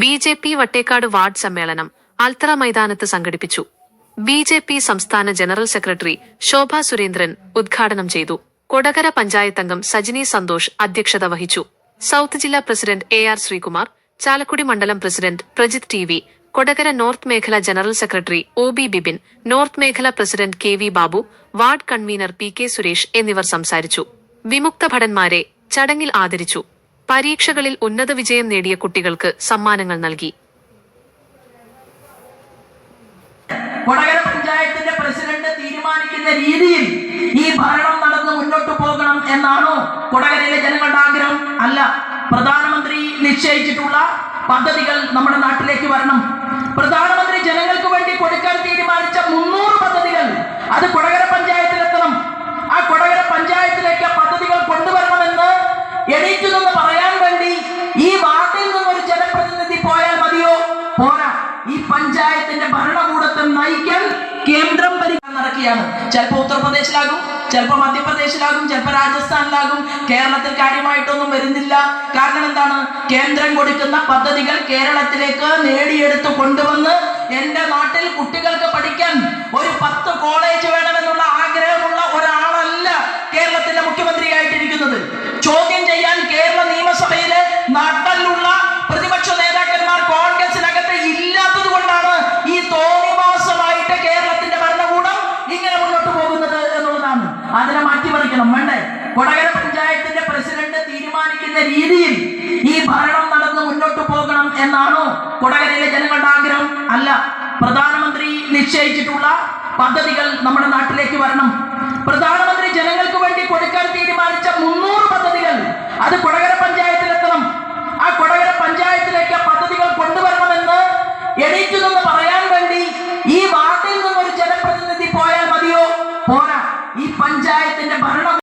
B J P Vattekkad ward സമ്മേളനം അൽത്തറ മൈതാനത്ത് സംഘടിപ്പിച്ചു. ബി ജെ പി സംസ്ഥാന ജനറൽ സെക്രട്ടറി ശോഭ സുരേന്ദ്രൻ ഉദ്ഘാടനം ചെയ്തു. കൊടകര പഞ്ചായത്ത് അംഗം സജിനി സന്തോഷ് അധ്യക്ഷത വഹിച്ചു. സൗത്ത് ജില്ലാ president A R Sreekumar Chalakudy മണ്ഡലം president Prajith T V Kodakara north മേഖല general secretary O B Bibin north മേഖല president K V Babu ward convener P K Suresh എന്നിവർ സംസാരിച്ചു. വിമുക്ത ഭടന്മാരെ ചടങ്ങിൽ ആദരിച്ചു. പരീക്ഷകളിൽ ഉന്നത വിജയം നേടിയ കുട്ടികൾക്ക് സമ്മാനങ്ങൾ നൽകി. കൊടകര പഞ്ചായത്തിന്റെ പ്രസിഡന്റ് തീരുമാനിക്കുന്ന രീതിയിൽ ഈ ഭരണം നടന്ന് മുന്നോട്ട് പോകണം എന്നാണോ കൊടകരയിലെ ജനങ്ങളുടെ ആഗ്രഹം? അല്ല പ്രധാനമന്ത്രി നിശ്ചയിച്ചിട്ടുള്ള പദ്ധതികൾ നമ്മുടെ നാട്ടിലേക്ക് വരണം. പ്രധാനമന്ത്രി ജനങ്ങൾക്ക് വേണ്ടി കൊടുക്കാൻ തീരുമാനിച്ച മുന്നൂറ് പദ്ധതികൾ അത് കൊടകര പഞ്ചായത്തിലെത്തണം. ആ കൊടകര പഞ്ചായത്തിലേക്ക് പദ്ധതികൾ കൊണ്ടുവരണമെന്ന് എണീറ്റു നിന്ന് പഞ്ചായത്തിന്റെ ഭരണകൂടത്തെ നയിക്കാൻ കേന്ദ്രം പരിഗണന നടക്കുകയാണ്. ചിലപ്പോൾ ഉത്തർപ്രദേശിലാകും ചിലപ്പോൾ മധ്യപ്രദേശിലാകും ചിലപ്പോൾ രാജസ്ഥാനിലാകും. കേരളത്തിൽ കാര്യമായിട്ടൊന്നും വരുന്നില്ല. കാരണം എന്താണ്? കേന്ദ്രം കൊടുക്കുന്ന പദ്ധതികൾ കേരളത്തിലേക്ക് നേടിയെടുത്ത് കൊണ്ടുവന്ന് എന്റെ നാട്ടിൽ കുട്ടികൾക്ക് പഠിക്കാൻ ഒരു പത്ത് കോളേജ് മാറ്റിമറിക്കണം വേണ്ടേ? കൊടകര പഞ്ചായത്തിന്റെ പ്രസിഡന്റ് തീരുമാനിക്കുന്ന രീതിയിൽ ഈ ഭരണം നടന്ന് മുന്നോട്ട് പോകണം എന്നാണോ കൊടകരയിലെ ജനങ്ങളുടെ ആഗ്രഹം? അല്ല. പ്രധാനമന്ത്രി നിശ്ചയിച്ചിട്ടുള്ള പദ്ധതികൾ നമ്മുടെ നാട്ടിലേക്ക് വരണം. പ്രധാനമന്ത്രി ജനങ്ങൾക്ക് വേണ്ടി കൊടുക്കാൻ തീരുമാനിച്ച മുന്നൂറ് പദ്ധതികൾ അത് കൊടകര പഞ്ചായത്തിലെത്തണം. ആ കൊടകര പഞ്ചായത്തിലേക്ക് പദ്ധതികൾ കൊണ്ടുവരണമെന്ന് എണീറ്റു നിന്ന് പറയാൻ വേണ്ടി ഈ വാർഡിൽ നിന്നൊരു ജനപ്രതിനിധി പോയാൽ മതിയോ? പോരാ. ഈ പഞ്ചായത്തിന്റെ ഭരണം